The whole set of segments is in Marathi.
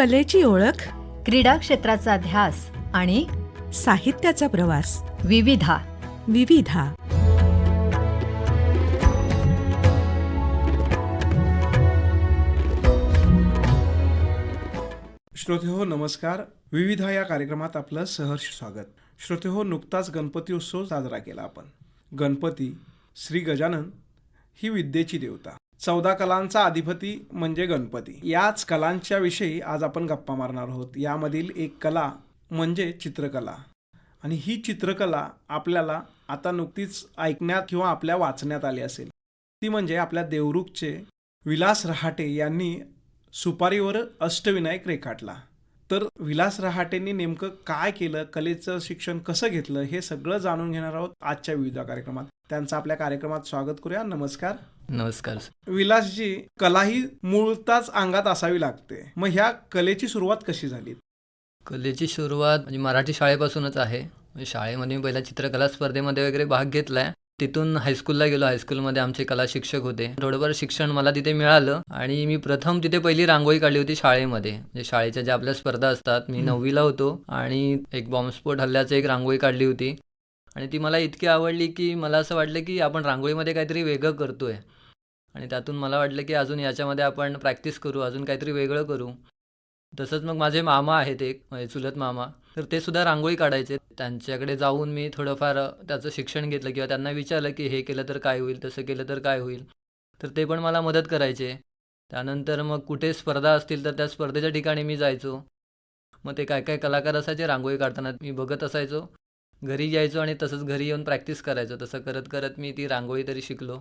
कलेची ओळख क्रीडा क्षेत्राचा ध्यास आणि साहित्याचा प्रवास. विविधा. विविधा. श्रोते हो नमस्कार. विविधा या कार्यक्रमात आपलं सहर्ष स्वागत. श्रोते हो नुकताच गणपती उत्सव साजरा केला आपण. गणपती श्री गजानन ही विद्येची देवता. चौदा कलांचा अधिपती म्हणजे गणपती. याच कलांच्या विषयी आज आपण गप्पा मारणार आहोत. यामधील एक कला म्हणजे चित्रकला. आणि ही चित्रकला आपल्याला आता नुकतीच ऐकण्यात किंवा आपल्या वाचण्यात आली असेल. ती म्हणजे आपल्या देवरुखचे विलास रहाटे यांनी सुपारीवर अष्टविनायक रेखाटला. तर विलास रहाटेंनी नेमकं काय केलं? कलेचं शिक्षण कसं घेतलं? हे सगळं जाणून घेणार आहोत आजच्या विविध कार्यक्रमात. त्यांचं आपल्या कार्यक्रमात स्वागत करूया. नमस्कार. नमस्कार विलासजी कला ही मूळताच अंगात असावी लागते. मग ह्या कलेची सुरुवात कशी झाली? कलेची सुरुवात म्हणजे मराठी शाळेपासूनच आहे. म्हणजे शाळेमध्ये मी पहिला चित्रकला स्पर्धेमध्ये वगैरे भाग घेतला आहे तिथून हायस्कूलला गेलो. हायस्कूलमध्ये आमचे कला शिक्षक होते. थोडंफार शिक्षण मला तिथे मिळालं आणि मी प्रथम तिथे पहिली रांगोळी काढली होती शाळेमध्ये. म्हणजे शाळेच्या ज्या आपल्या स्पर्धा असतात मी. नववीला होतो आणि एक बॉम्बस्फोट हल्ल्याची एक रांगोळी काढली होती. आणि ती मला इतकी आवडली की मला असं वाटलं की आपण रांगोळीमध्ये काहीतरी वेगळं आहे आणि त्यातून मला वाटलं की अजून याच्यामध्ये आपण प्रॅक्टिस करू अजून काहीतरी वेगळं करू. तसंच मग माझे मामा आहेत एक माझे चुलत मामा. तर ते सुद्धा रांगोळी काढायचे. त्यांच्याकडे जाऊन मी थोडंफार त्याचं शिक्षण घेतलं किंवा त्यांना विचारलं की हे केलं तर काय होईल तसं केलं तर काय होईल. तर ते पण मला मदत करायचे. त्यानंतर मग कुठे स्पर्धा असतील तर त्या स्पर्धेच्या ठिकाणी मी जायचो. मग ते काय काय कलाकार असायचे रांगोळी काढताना मी बघत असायचो. घरी यायचो आणि तसंच घरी येऊन प्रॅक्टिस करायचो. तसं करत करत मी ती रांगोळी तरी शिकलो.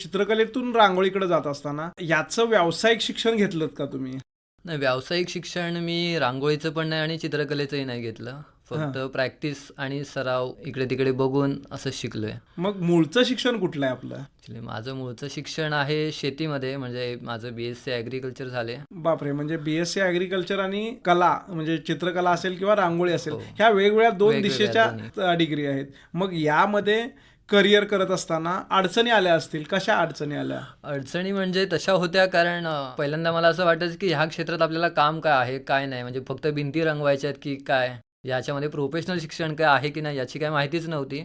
चित्रकलेतून रांगोळीकडे जात असताना याचं व्यावसायिक शिक्षण घेतलं का तुम्ही? नाही व्यावसायिक शिक्षण मी रांगोळीचं पण नाही आणि चित्रकलेचंही नाही घेतलं. फक्त प्रॅक्टिस आणि सराव इकडे तिकडे बघून असं शिकलोय. मग मूळचं शिक्षण कुठलं आहे आपलं? ॲक्च्युली माझं मूळचं शिक्षण आहे शेतीमध्ये म्हणजे माझं बी एस सी ॲग्रिकल्चर झाले. बापरे म्हणजे बीएससी ॲग्रिकल्चर आणि कला म्हणजे चित्रकला असेल किंवा रांगोळी असेल हो. ह्या वेगवेगळ्या दोन दिशेच्या डिग्री आहेत. मग यामध्ये करिअर करत असताना अडचणी आल्या असतील? कशा अडचणी आल्या? अडचणी म्हणजे तशा होत्या कारण पहिल्यांदा मला असं वाटायचं की ह्या क्षेत्रात आपल्याला काम काय आहे काय नाही. म्हणजे फक्त भिंती रंगवायच्या आहेत की काय? याच्यामध्ये प्रोफेशनल शिक्षण काय आहे की नाही याची काय माहितीच नव्हती.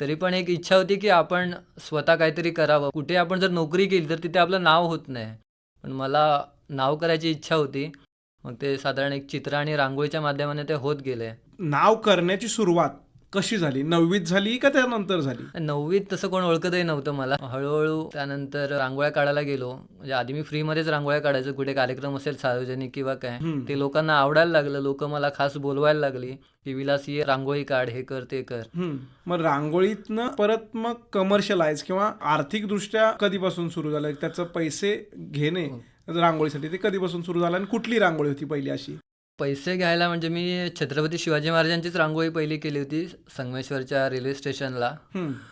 तरी पण एक इच्छा होती की आपण स्वतः काहीतरी करावं. कुठे आपण जर नोकरी केली तर तिथे आपलं नाव होत नाही. पण मला नाव करायची इच्छा होती. मग ते साधारण एक चित्र आणि रांगोळीच्या माध्यमाने ते होत गेले. नाव करण्याची सुरुवात. कशी झाली? नववीत झाली का त्यानंतर झाली? नववीत तसं कोण ओळखतही नव्हतं मला. हळूहळू त्यानंतर रांगोळ्या काढायला गेलो. म्हणजे आधी मी फ्रीमध्येच रांगोळ्या काढायचो. कुठे कार्यक्रम असेल सार्वजनिक किंवा काय. ते लोकांना आवडायला लागलं. लोक मला खास बोलवायला लागली की विलास ये रांगोळी काढ हे कर ते कर. मग रांगोळीतनं परत मग कमर्शियलाइज किंवा आर्थिकदृष्ट्या कधीपासून सुरू झालं? त्याचं पैसे घेणे हो. रांगोळीसाठी ते कधीपासून सुरू झालं? आणि कुठली रांगोळी होती पहिली अशी? पैसे घ्यायला म्हणजे मी छत्रपती शिवाजी महाराजांचीच रांगोळी पहिली केली होती संगमेश्वरच्या रेल्वे स्टेशनला.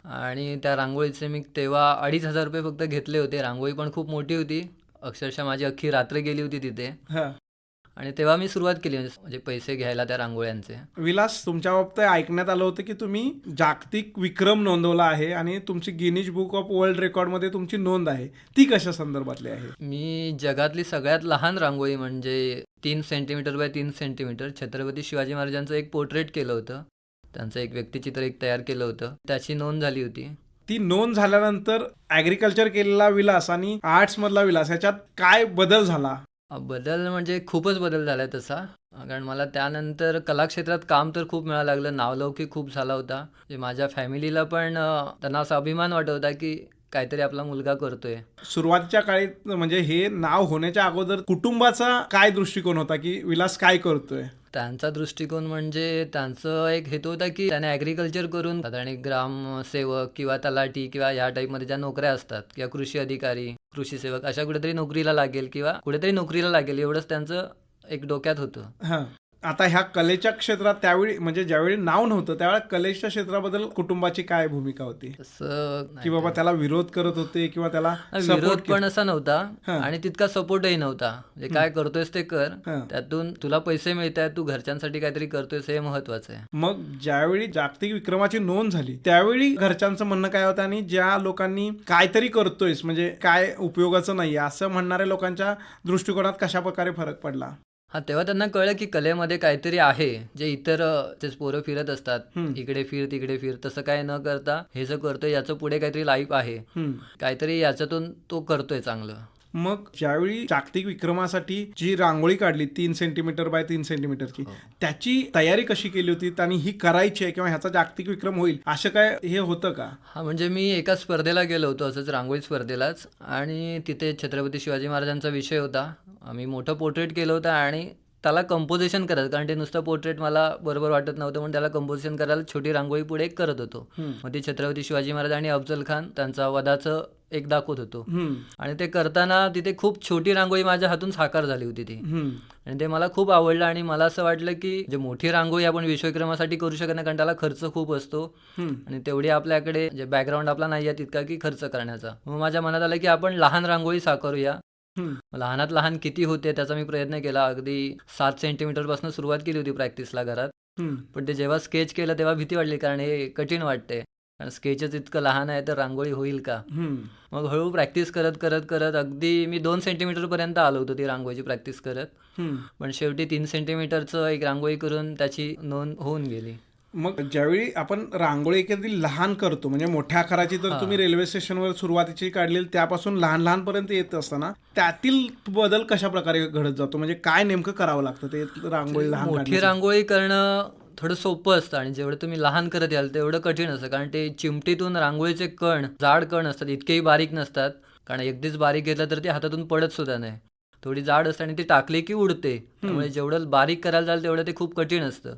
आणि त्या रांगोळीचे मी तेव्हा अडीच हजार रुपये फक्त घेतले होते. रांगोळी पण खूप मोठी होती. अक्षरशः माझी अख्खी रात्र गेली होती तिथे. आणि तेव्हा मी सुरुवात केली म्हणजे म्हणजे पैसे घ्यायला त्या रांगोळ्यांचे. विलास तुमच्या बाबतीत ऐकण्यात आलं होतं की तुम्ही जागतिक विक्रम नोंदवला आहे आणि तुमची गिनीज बुक ऑफ वर्ल्ड रेकॉर्डमध्ये तुमची नोंद आहे. ती कशा संदर्भातली आहे? मी जगातली सगळ्यात लहान रांगोळी म्हणजे तीन सेंटीमीटर बाय तीन सेंटीमीटर छत्रपती शिवाजी महाराजांचं एक पोर्ट्रेट केलं होतं. त्यांचं एक व्यक्तिचित्र एक तयार केलं होतं. त्याची नोंद झाली होती. ती नोंद झाल्यानंतर ॲग्रिकल्चर केलेला विलास आणि आर्ट्स मधला विलास याच्यात काय बदल झाला? बदल म्हणजे खूपच बदल झाला आहे तसा. कारण मला त्यानंतर कलाक्षेत्रात काम तर खूप मिळायला लागलं. नावलौकिक खूप झाला होता. म्हणजे माझ्या फॅमिलीला पण त्यांना असा अभिमान वाटत होता की काहीतरी आपला मुलगा करतोय. सुरुवातीच्या काळी म्हणजे हे नाव होण्याच्या अगोदर कुटुंबाचा काय दृष्टिकोन होता की विलास काय करतोय? त्यांचा दृष्टिकोन म्हणजे त्यांचं एक हेतू होता की त्याने ॲग्रिकल्चर करून साधारण ग्रामसेवक किंवा तलाठी किंवा ह्या टाईपमध्ये ज्या नोकऱ्या असतात किंवा कृषी अधिकारी कृषी सेवक अशा कुठेतरी नोकरीला लागेल किंवा कुठेतरी नोकरीला लागेल एवढंच त्यांचं एक डोक्यात होतं. आता ह्या कलेच्या क्षेत्रात त्यावेळी म्हणजे ज्यावेळी नाव नव्हतं त्यावेळी कलेच्या क्षेत्राबद्दल कुटुंबाची काय भूमिका होती की बाबा त्याला विरोध करत होते किंवा त्याला विरोध? पण असा नव्हता. आणि तितका सपोर्टही नव्हता म्हणजे काय करतोयस ते कर. त्यातून तुला पैसे मिळत तू घरच्यांसाठी काहीतरी करतोयस हे महत्वाचं आहे मग ज्यावेळी जागतिक विक्रमाची नोंद झाली त्यावेळी घरच्यांचं म्हणणं काय होतं आणि ज्या लोकांनी काहीतरी करतोयस म्हणजे काय उपयोगाचं नाही असं म्हणणाऱ्या लोकांच्या दृष्टिकोनात कशा प्रकारे फरक पडला हा तेव्हा त्यांना कळलं की कलेमध्ये काहीतरी आहे जे इतर जे पोरं फिरत असतात. इकडे फिर तिकडे फिर तसं काय न करता हे जे करतोय याचं पुढे काहीतरी लाईफ आहे. काहीतरी याच्यातून तो करतोय चांगलं मग ज्यावेळी जागतिक विक्रमासाठी जी रांगोळी काढली तीन सेंटीमीटर बाय तीन सेंटीमीटरची त्याची तयारी कशी केली होती? आणि ही करायची आहे किंवा ह्याचा जागतिक विक्रम होईल असं काय हे होतं का? हा म्हणजे मी एका स्पर्धेला गेलो होतो असंच रांगोळी स्पर्धेलाच. आणि तिथे छत्रपती शिवाजी महाराजांचा विषय होता. आम्ही मोठं पोर्ट्रेट केलं होतं आणि त्याला कंपोजिशन करत कारण ते नुसतं पोर्ट्रेट मला बरोबर वाटत नव्हतं म्हणून त्याला कंपोजिशन करायला छोटी रांगोळी पुढे करत होतो मग ती छत्रपती शिवाजी महाराज आणि अफजल खान त्यांचा वधाचं एक दाखवत होतो. आणि ते करताना तिथे खूप छोटी रांगोळी माझ्या हातून साकार झाली होती ती. आणि ते मला खूप आवडलं आणि मला असं वाटलं की जे मोठी रांगोळी आपण विश्वविक्रमासाठी करू शकत नाही कारण त्याला खर्च खूप असतो. आणि तेवढी आपल्याकडे जे बॅकग्राऊंड आपला नाही आहे तितका की खर्च करण्याचा मग माझ्या मनात आलं की आपण लहान रांगोळी साकारूया. लहानात लहान किती होते त्याचा मी प्रयत्न केला. अगदी सात सेंटीमीटरपासून सुरुवात केली होती प्रॅक्टिसला घरात. पण ते जेव्हा स्केच केलं तेव्हा भीती वाटली कारण हे कठीण वाटते कारण स्केचच इतकं लहान आहे तर रांगोळी होईल का. मग हळू प्रॅक्टिस करत करत करत अगदी मी दोन सेंटीमीटर पर्यंत आलो होतो ती रांगोळीची प्रॅक्टिस करत. पण शेवटी तीन सेंटीमीटरचं एक रांगोळी करून त्याची नोंद होऊन गेली. मग ज्यावेळी आपण रांगोळी एखादी लहान करतो म्हणजे मोठ्या आकाराची तर. तुम्ही रेल्वे स्टेशनवर सुरुवातीची काढलेली त्यापासून लहान लहान पर्यंत येत असताना त्यातील बदल कशा प्रकारे घडत जातो? म्हणजे काय नेमकं करावं लागतं ते रांगोळी लहान मोठी? रांगोळी करणं थोडं सोपं असतं आणि जेवढं तुम्ही लहान करत याल तेवढं कठीण असतं. कारण ते चिमटीतून रांगोळीचे कण जाड कण असतात इतकेही बारीक नसतात. कारण अगदीच बारीक घेतलं तर ती हातातून पडत सुद्धा नाही. थोडी जाड असते आणि ती टाकली की उडते. त्यामुळे जेवढं बारीक करायला जाल तेवढं ते खूप कठीण असतं.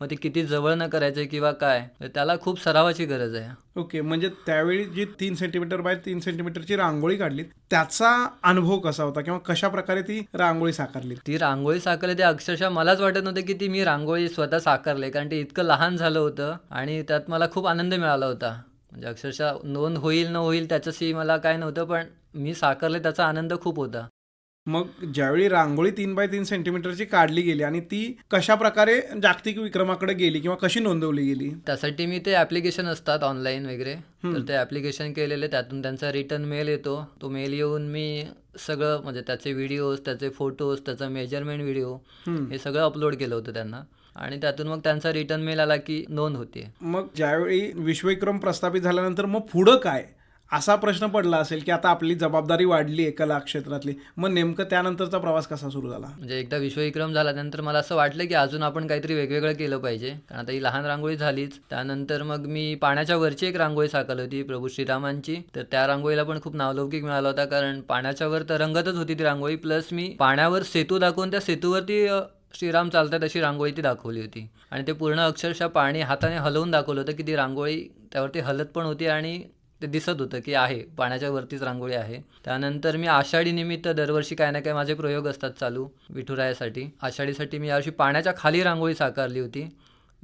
मग ते किती जवळ न करायचं किंवा काय तर त्याला खूप सरावाची गरज आहे. ओके म्हणजे त्यावेळी जी तीन सेंटीमीटर बाय तीन सेंटीमीटरची रांगोळी काढली त्याचा अनुभव कसा होता किंवा कशा प्रकारे ती रांगोळी साकारली? ती रांगोळी साकारली ते अक्षरशः मलाच वाटत नव्हतं की ती मी रांगोळी स्वतः साकारले कारण ते इतकं लहान झालं होतं आणि त्यात मला खूप आनंद मिळाला होता. म्हणजे अक्षरशः नोंद होईल न होईल त्याच्याशी मला काय नव्हतं पण मी साकारले त्याचा आनंद खूप होता. मग ज्यावेळी रांगोळी तीन बाय तीन सेंटीमीटरची काढली गेली आणि ती कशा प्रकारे जागतिक विक्रमाकडे गेली किंवा कशी नोंदवली गेली? त्यासाठी मी ते ॲप्लिकेशन असतात ऑनलाईन वगैरे. तर ते ॲप्लिकेशन केलेले त्यातून त्यांचा रिटर्न मेल येतो. तो मेल येऊन मी सगळं म्हणजे त्याचे व्हिडिओज त्याचे फोटोज त्याचा मेजरमेंट व्हिडिओ. हे सगळं अपलोड केलं होतं त्यांना. आणि त्यातून मग त्यांचा रिटर्न मेल आला की नोंद होते मग ज्यावेळी विश्वविक्रम प्रस्थापित झाल्यानंतर मग पुढं काय? असा प्रश्न पडला असेल की आता आपली जबाबदारी वाढली आहे कला क्षेत्रातली. मग नेमकं त्यानंतरचा प्रवास कसा सुरू झाला? म्हणजे एकदा विश्वविक्रम झाला त्यानंतर मला असं वाटलं की अजून आपण काहीतरी वेगवेगळं केलं पाहिजे. कारण आता ही लहान रांगोळी झालीच. त्यानंतर मग मी पाण्याच्या वरची एक रांगोळी साकारली होती प्रभू श्रीरामांची. तर त्या रांगोळीला पण खूप नावलौकिक मिळाला होता कारण पाण्याच्या वर तरंगतच होती ती रांगोळी. प्लस मी पाण्यावर सेतू दाखवून त्या सेतूवरती श्रीराम चालतात अशी रांगोळी ती दाखवली होती. आणि ते पूर्ण अक्षरशः पाणी हाताने हलवून दाखवलं होतं की ती रांगोळी त्यावरती हलत पण होती आणि ते दिसत होतं की आहे पाण्याच्या वरतीच रांगोळी आहे. त्यानंतर मी आषाढी निमित्त दरवर्षी काही ना काय माझे प्रयोग असतात चालू विठुरायासाठी. आषाढीसाठी मी यावर्षी पाण्याच्या खाली रांगोळी साकारली होती.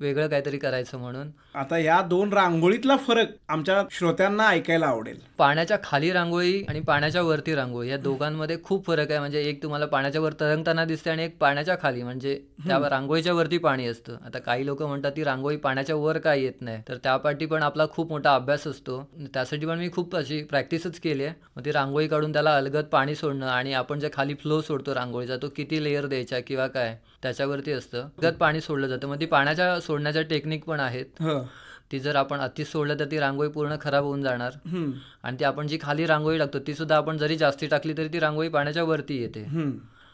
वेगळं काहीतरी करायचं म्हणून. आता या दोन रांगोळीतला फरक आमच्या श्रोत्यांना ऐकायला आवडेल. पाण्याच्या खाली रांगोळी आणि पाण्याच्या वरती रांगोळी या दोघांमध्ये खूप फरक आहे. म्हणजे एक तुम्हाला पाण्याच्या वर तरंगताना दिसते आणि एक पाण्याच्या खाली. म्हणजे त्या रांगोळीच्या वरती पाणी असतं. आता काही लोक म्हणतात ती रांगोळी पाण्याच्या वर काय येत नाही. तर त्यापाठी पण आपला खूप मोठा अभ्यास असतो. त्यासाठी पण मी खूप अशी प्रॅक्टिसच केली आहे. मग ती रांगोळी काढून त्याला अलगद पाणी सोडणं आणि आपण जे खाली फ्लो सोडतो रांगोळीचा तो किती लेअर द्यायचा किंवा काय. त्याच्यावरती असतं अलगद पाणी सोडलं जातं मग ती पाण्याच्या सोडण्याच्या टेक्निक पण आहेत ह ती जर आपण अति सोडलं तर ती रांगोळी पूर्ण खराब होऊन जाणार. आणि ती आपण जी खाली रांगोळी टाकतो ती सुद्धा आपण जरी जास्ती टाकली तरी ती रांगोळी पाण्याच्या वरती येते.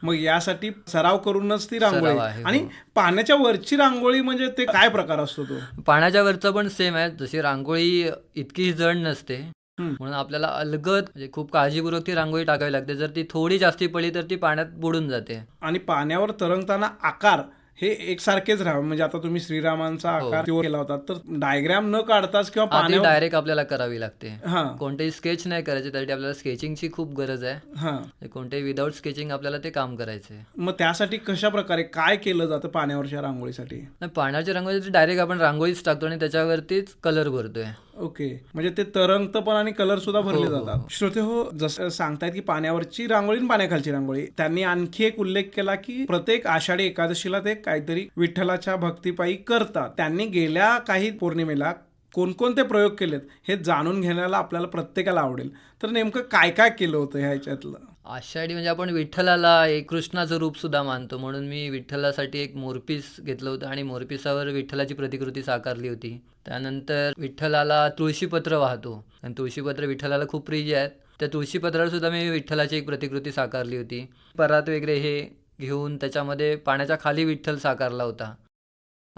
मग यासाठी सराव करूनच ती रांगोळी आहे, आणि हो. पाण्याच्या वरची रांगोळी म्हणजे ते काय प्रकार असतो तो पाण्याच्या वरचं पण सेम आहे जशी रांगोळी इतकी जड नसते. म्हणून आपल्याला अलगद म्हणजे खूप काळजीपूर्वक ती रांगोळी टाकावी लागते. जर ती थोडी जास्ती पडली तर ती पाण्यात बुडून जाते. आणि पाण्यावर तरंगताना आकार हे एकसारखेच राहावे. म्हणजे आता तुम्ही श्रीरामांचा हो. आकार केला होता तर डायग्राम न काढताच किंवा पाण्यावर डायरेक्ट आपल्याला करावी लागते. हा. कोणतेही स्केच नाही करायचे त्यासाठी आपल्याला स्केचिंगची खूप गरज आहे. हा. कोणतेही विदाऊट स्केचिंग आपल्याला ते काम करायचं. मग त्यासाठी कशा प्रकारे काय केलं जातं पाण्यावरच्या रांगोळीसाठी? नाही पाण्याची रांगोळी डायरेक्ट आपण रांगोळीच टाकतो आणि त्याच्यावरतीच कलर भरतोय. ओके. म्हणजे ते तरंगत पण आणि कलर सुद्धा भरले हो, हो, जातात. श्रोते हो जसं सांगतायत की पाण्यावरची रांगोळी आणि पाण्याखालची रांगोळी. त्यांनी आणखी एक उल्लेख केला की प्रत्येक आषाढी एकादशीला ते काहीतरी विठ्ठलाच्या भक्तिपायी करतात. त्यांनी गेल्या काही पौर्णिमेला कोणकोणते प्रयोग केलेत हे जाणून घेण्याला आपल्याला प्रत्येकाला आवडेल. तर नेमकं काय काय केलं होतं ह्याच्यातलं? आषाढी म्हणजे आपण विठ्ठलाला एक कृष्णाचं रूप सुद्धा मानतो. म्हणून मी विठ्ठलासाठी एक मोरपीस घेतलं होतं आणि मोरपिसावर विठ्ठलाची प्रतिकृती साकारली होती. त्यानंतर विठ्ठलाला तुळशीपत्र वाहतो. आणि तुळशीपत्र विठ्ठलाला खूप प्रिय आहेत. त्या तुळशीपत्रावर सुद्धा मी विठ्ठलाची एक प्रतिकृती साकारली होती. परात वगैरे हे घेऊन त्याच्यामध्ये पाण्याच्या खाली विठ्ठल साकारला होता.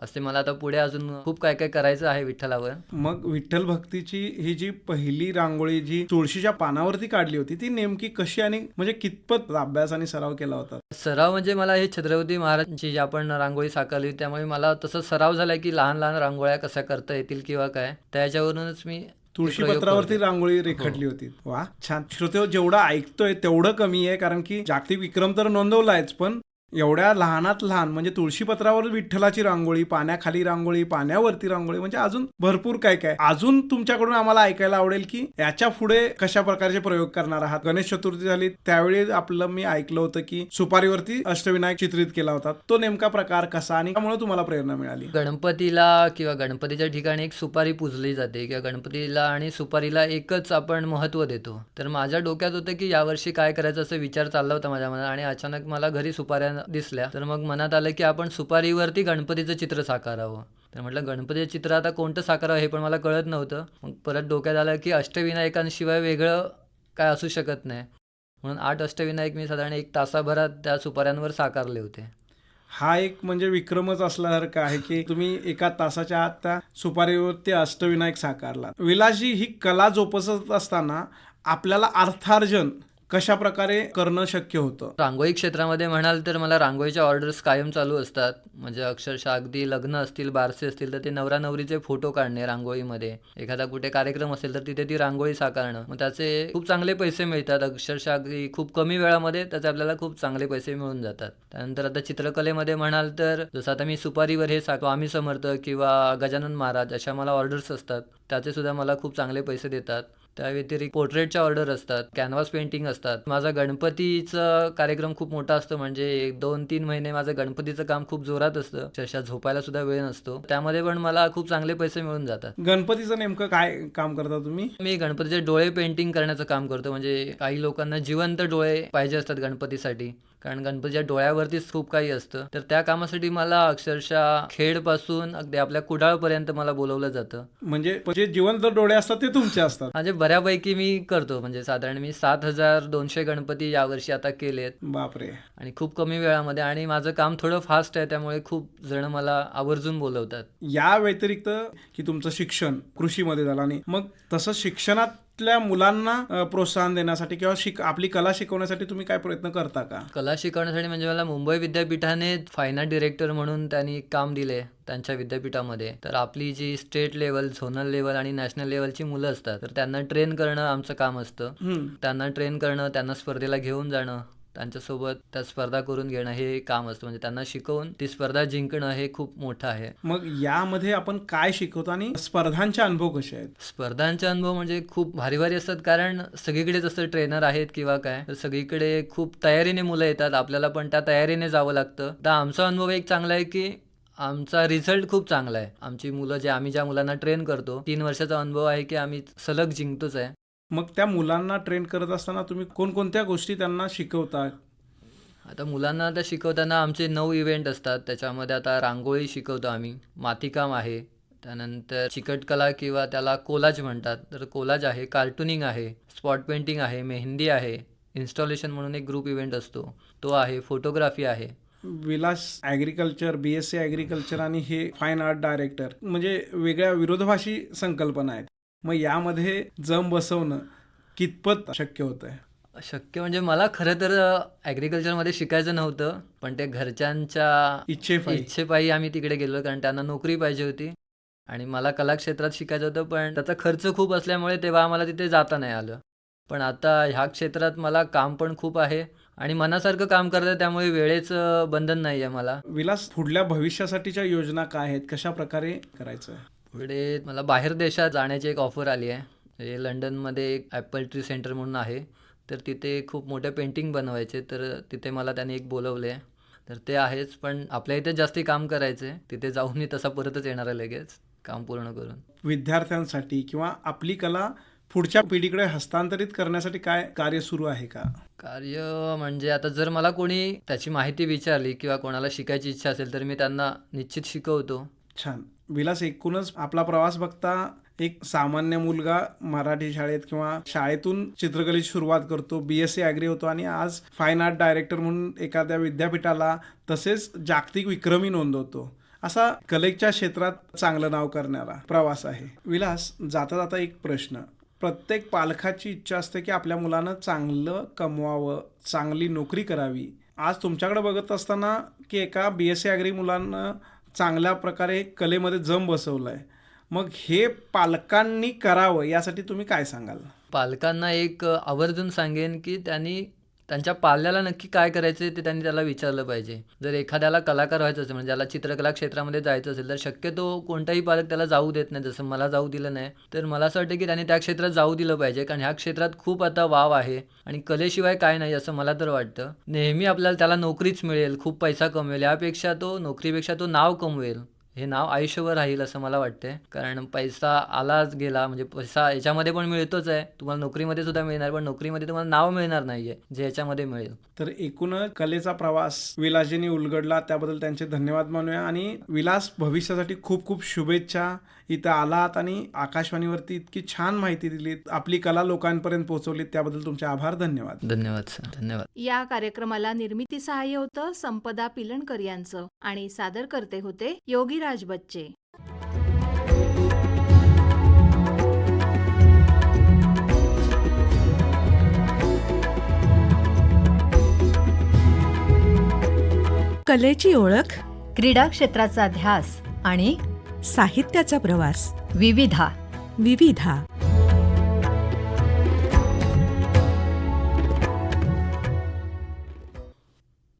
असे मला आता पुढे अजून खूप काय काय करायचं आहे विठ्ठलावर. मग विठ्ठल भक्तीची ही जी पहिली रांगोळी जी तुळशीच्या पानावरती काढली होती ती नेमकी कशी आणि म्हणजे कितपत अभ्यास आणि सराव केला होता? सराव म्हणजे मला हे छत्रपती महाराजांची जी आपण रांगोळी साकारली त्यामुळे मला तसं सराव झालाय की लहान लहान रांगोळ्या कशा करता येतील किंवा काय त्याच्यावरूनच मी तुळशी पत्रावरती. रांगोळी रेखाटली होती. वा छान. श्रोते जेवढं ऐकतोय तेवढं कमी आहे कारण की जागतिक विक्रम तर नोंदवलायच पण एवढ्या लहानात लहान म्हणजे तुळशीपत्रावर विठ्ठलाची रांगोळी पाण्याखाली रांगोळी पाण्यावरती रांगोळी म्हणजे अजून भरपूर काय काय. अजून तुमच्याकडून आम्हाला ऐकायला आवडेल की याच्यापुढे कशा प्रकारचे प्रयोग करणार आहात. गणेश चतुर्थी झाली त्यावेळी आपलं मी ऐकलं होतं की सुपारीवरती अष्टविनायक चित्रित केला होता. तो नेमका प्रकार कसा आणि त्यामुळे तुम्हाला प्रेरणा मिळाली. गणपतीला किंवा गणपतीच्या ठिकाणी एक सुपारी पूजली जाते किंवा गणपतीला आणि सुपारीला एकच आपण महत्त्व देतो. तर माझ्या डोक्यात होतं की यावर्षी काय करायचं असं विचार चालला होता माझ्या मनात आणि अचानक मला घरी सुपाऱ्या दिसल्या तर मग मनात आलं की आपण सुपारीवरती गणपतीचं चित्र साकारावं. तर म्हटलं गणपतीचं चित्र आता कोणतं साकारावं हे पण मला कळत नव्हतं. मग परत डोक्यात आलं की अष्टविनायकांशिवाय वेगळं काय असू शकत नाही. म्हणून आठ अष्टविनायक मी साधारण एक तासाभरात त्या सुपाऱ्यांवर साकारले होते. हा एक म्हणजे विक्रमच असल्यासारखं आहे की तुम्ही एका तासाच्या आत त्या सुपारीवरती अष्टविनायक साकारला विलासजी ही कला जोपासत असताना आपल्याला अर्थार्जन कशा प्रकारे करणं शक्य होतं? रांगोळी क्षेत्रामध्ये म्हणाल तर मला रांगोळीच्या ऑर्डर्स कायम चालू असतात. म्हणजे अक्षरशः अगदी लग्न असतील बारसे असतील तर ते नवरा नवरीचे फोटो काढणे रांगोळीमध्ये. एखादा कुठे कार्यक्रम असेल तर तिथे ती रांगोळी साकारणं. मग त्याचे खूप चांगले पैसे मिळतात. अक्षरशः अगदी खूप कमी वेळामध्ये त्याचे आपल्याला खूप चांगले पैसे मिळून जातात. त्यानंतर आता चित्रकलेमध्ये म्हणाल तर जसं आता मी सुपारीवर हे साको आम्ही समर्थ किंवा गजानन महाराज अशा मला ऑर्डर्स असतात. त्याचे सुद्धा मला खूप चांगले पैसे देतात. त्या व्यतिरिक्त पोर्ट्रेटच्या ऑर्डर असतात कॅनव्हास पेंटिंग असतात. माझा गणपतीचं कार्यक्रम खूप मोठा असतो म्हणजे एक दोन तीन महिने माझं गणपतीचं काम खूप जोरात असतं. अक्षरशः झोपायला सुद्धा वेळ नसतो. त्यामध्ये पण मला खूप चांगले पैसे मिळून जातात. गणपतीचं नेमकं काय काम करता तुम्ही? मी गणपतीचे डोळे पेंटिंग करण्याचं काम करतो म्हणजे काही लोकांना जिवंत डोळे पाहिजे असतात गणपतीसाठी. कारण गणपतीच्या डोळ्यावरतीच खूप काही असतं. तर त्या कामासाठी मला अक्षरशः खेडपासून अगदी आपल्या कुडाळपर्यंत मला बोलवलं जातं. म्हणजे जे जिवंत डोळे असतात ते तुमचे असतात. म्हणजे बऱ्यापैकी मी करतो. म्हणजे साधारण मी सात हजार दोनशे गणपती यावर्षी आता केलेत. बापरे. आणि खूप कमी वेळामध्ये आणि माझं काम थोडं फास्ट आहे त्यामुळे खूप जण मला आवर्जून बोलवतात. या व्यतिरिक्त की तुमचं शिक्षण कृषीमध्ये झालं आणि मग तसं शिक्षणातल्या मुलांना प्रोत्साहन देण्यासाठी किंवा शिक आपली कला शिकवण्यासाठी तुम्ही काय प्रयत्न करता का? कला शिकवण्यासाठी म्हणजे मला मुंबई विद्यापीठाने फाईन आर्ट डिरेक्टर म्हणून त्यांनी काम दिले त्यांच्या विद्यापीठामध्ये. तर आपली जी स्टेट लेवल झोनल लेवल आणि नॅशनल लेवलची मुलं असतात तर त्यांना ट्रेन करणं आमचं काम असतं. त्यांना ट्रेन करणं त्यांना स्पर्धेला घेऊन जाणं. त्यांच्यासोबत त्या स्पर्धा करून घेणं हे काम असतं. म्हणजे त्यांना शिकवून ती स्पर्धा जिंकणं हे खूप मोठं आहे. मग यामध्ये आपण काय शिकवतो आणि स्पर्धांचे अनुभव कसे आहेत? स्पर्धांचे अनुभव म्हणजे खूप भारी भारी असतात. कारण सगळीकडेच असं ट्रेनर आहेत किंवा काय तर सगळीकडे खूप तयारीने मुलं येतात. आपल्याला पण त्या तयारीने जावं लागतं. तर आमचा अनुभव एक चांगला आहे की आमचा रिझल्ट खूप चांगला आहे. आमची मुलं जे आम्ही ज्या मुलांना ट्रेन करतो तीन वर्षाचा अनुभव आहे की आम्ही सलग जिंकतोच आहे. मग त्या मुलांना ट्रेन करत असताना तुम्ही कोणकोणत्या गोष्टी त्यांना शिकवता? आता मुलांना आता शिकवताना आमचे नऊ इव्हेंट असतात. त्याच्यामध्ये आता रांगोळी शिकवतो आम्ही. मातीकाम आहे. त्यानंतर चिकटकला किंवा त्याला कोलाज म्हणतात. तर कोलाज आहे कार्टुनिंग आहे स्पॉट पेंटिंग आहे मेहंदी आहे इन्स्टॉलेशन म्हणून एक ग्रुप इव्हेंट असतो. तो आहे फोटोग्राफी आहे. Vilas agriculture B S C agriculture आणि हे फाईन आर्ट डायरेक्टर म्हणजे वेगळ्या विरोधाभाषी संकल्पना आहेत. मग यामध्ये जम बसवणं कितपत शक्य होतं आहे शक्य म्हणजे मला खरं तर ॲग्रिकल्चरमध्ये शिकायचं नव्हतं पण ते घरच्यांच्या इच्छेपायी. इच्छेपायी आम्ही तिकडे गेलो कारण त्यांना नोकरी पाहिजे होती. आणि मला कला क्षेत्रात शिकायचं होतं पण त्याचा खर्च खूप असल्यामुळे तेव्हा आम्हाला तिथे जाता नाही आलं. पण आता ह्या क्षेत्रात मला काम पण खूप आहे आणि मनासारखं काम करतं त्यामुळे वेळेचं बंधन नाही आहे मला. विलास पुढल्या भविष्यासाठीच्या योजना काय आहेत? कशा प्रकारे करायचं? पुढे मला बाहेर देशात जाण्याची एक ऑफर आली आहे. म्हणजे लंडनमध्ये एक ॲपल ट्री सेंटर म्हणून आहे. तर तिथे खूप मोठ्या पेंटिंग बनवायचे. तर तिथे मला त्याने एक बोलवले आहे. तर ते आहेच पण आपल्या इथे जास्ती काम करायचं. आहे तिथे जाऊन मी तसा परतच येणार आहे लगेच काम पूर्ण करून. विद्यार्थ्यांसाठी किंवा आपली कला पुढच्या पिढीकडे हस्तांतरित करण्यासाठी काय कार्य सुरू आहे का? कार्य म्हणजे आता जर मला कोणी त्याची माहिती विचारली किंवा कोणाला शिकायची इच्छा असेल तर मी त्यांना निश्चित शिकवतो. छान. विलास एकूणच आपला प्रवास बघता एक सामान्य मुलगा मराठी शाळेत किंवा शाळेतून चित्रकलेची सुरुवात करतो बी एस सी ॲग्री होतो आणि आज फाईन आर्ट डायरेक्टर म्हणून एखाद्या विद्यापीठाला तसेच जागतिक विक्रमी नोंदवतो. असा कलेच्या क्षेत्रात चांगलं नाव करणारा प्रवास आहे. विलास जाता जाता एक प्रश्न. प्रत्येक पालकाची इच्छा असते की आपल्या मुलानं चांगलं कमवावं चांगली नोकरी करावी. आज तुमच्याकडे बघत असताना की एका बी एस सी ॲग्री मुलांना चांगल्या प्रकारे कलेमध्ये जम बसवलं आहे मग हे पालकांनी करावं यासाठी तुम्ही काय सांगाल? पालकांना एक आवर्जून सांगेन की त्यांनी त्यांच्या पाल्याला नक्की काय करायचं ते त्यांनी त्याला विचारलं पाहिजे. जर एखाद्याला कलाकार व्हायचं असेल म्हणजे ज्याला चित्रकला क्षेत्रामध्ये जायचं असेल तर शक्यतो कोणताही पालक त्याला जाऊ देत नाही. जसं मला जाऊ दिलं नाही तर मला असं वाटतं की त्यांनी त्या क्षेत्रात जाऊ दिलं पाहिजे. कारण ह्या क्षेत्रात खूप आता वाव आहे आणि कलेशिवाय काय नाही असं मला तर वाटतं. नेहमी आपल्याला त्याला नोकरीच मिळेल खूप पैसा कमवेल. यापेक्षा तो नोकरीपेक्षा तो नाव कमवेल. हे नाव आयुष्यभर राहील असं मला वाटतंय. कारण पैसा आलाच गेला म्हणजे पैसा याच्यामध्ये पण मिळतोच आहे. तुम्हाला नोकरीमध्ये सुद्धा मिळणार पण नोकरीमध्ये तुम्हाला नाव मिळणार नाहीये जे याच्यामध्ये मिळेल. तर एकूणच कलेचा प्रवास विलासजींनी उलगडला त्याबद्दल त्यांचे धन्यवाद मानूया. आणि विलास भविष्यासाठी खूप खूप शुभेच्छा. इथं आलात आणि आकाशवाणीवरती इतकी छान माहिती दिलीत. आपली कला लोकांपर्यंत पोहोचवलीत त्याबद्दल तुमचे आभार धन्यवाद. धन्यवाद सर. धन्यवाद. या कार्यक्रमाला निर्मिती सहाय्य होतं संपदा पिलणकर यांचं आणि सादर करते होते योगीराज बच्चे. कलेची ओळख क्रीडा क्षेत्राचा ध्यास आणि साहित्याचा प्रवास. विविधा. विविधा.